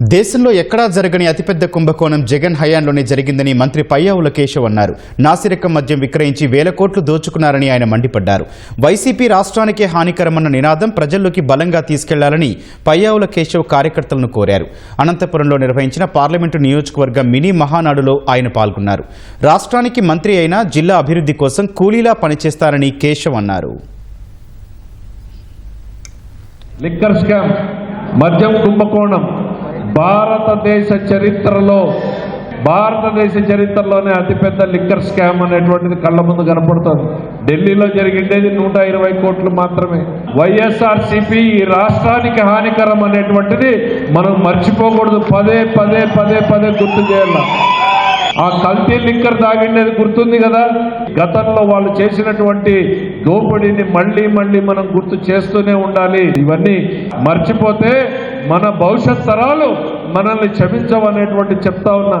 దేశంలో ఎక్కడా జరగని అతిపెద్ద కుంభకోణం జగన్ హయాంలోనే జరిగిందని మంత్రి పయ్యావుల కేశవ్ అన్నారు. నాసిరకం మద్యం విక్రయించి వేల కోట్లు దోచుకున్నారని ఆయన మండిపడ్డారు. వైసీపీ రాష్ట్రానికే హానికరమన్న నినాదం ప్రజల్లోకి బలంగా తీసుకెళ్ళాలని పయ్యావుల కేశవ్ కార్యకర్తలను కోరారు. అనంతపురంలో నిర్వహించిన పార్లమెంటు నియోజకవర్గ మినీ మహానాడులో ఆయన పాల్గొన్నారు. రాష్ట్రానికి మంత్రి అయినా జిల్లా అభివృద్ధి కోసం కూలీలా పనిచేస్తారని కేశవ్ అన్నారు. లిక్కర్ స్కామ్ మద్యం కుంభకోణం భారతదేశ చరిత్రలో భారతదేశ చరిత్రలోనే అతిపెద్ద లిక్కర్ స్కామ్ అనేటువంటిది కళ్ళ ముందు కనపడుతుంది. ఢిల్లీలో జరిగిండేది నూట ఇరవై కోట్లు మాత్రమే. వైఎస్ఆర్ సిపి ఈ రాష్ట్రానికి హానికరం అనేటువంటిది మనం మర్చిపోకూడదు. పదే పదే పదే పదే గుర్తు చేయాల. ఆ కల్తీ లిక్కర్ తాగిండేది గుర్తుంది కదా? గతంలో వాళ్ళు చేసినటువంటి దోపిడీని మళ్ళీ మళ్ళీ మనం గుర్తు చేస్తూనే ఉండాలి. ఇవన్నీ మర్చిపోతే మన భవిష్యత్ తరాలు మనల్ని క్షమించవనేటువంటి చెప్తా ఉన్నా.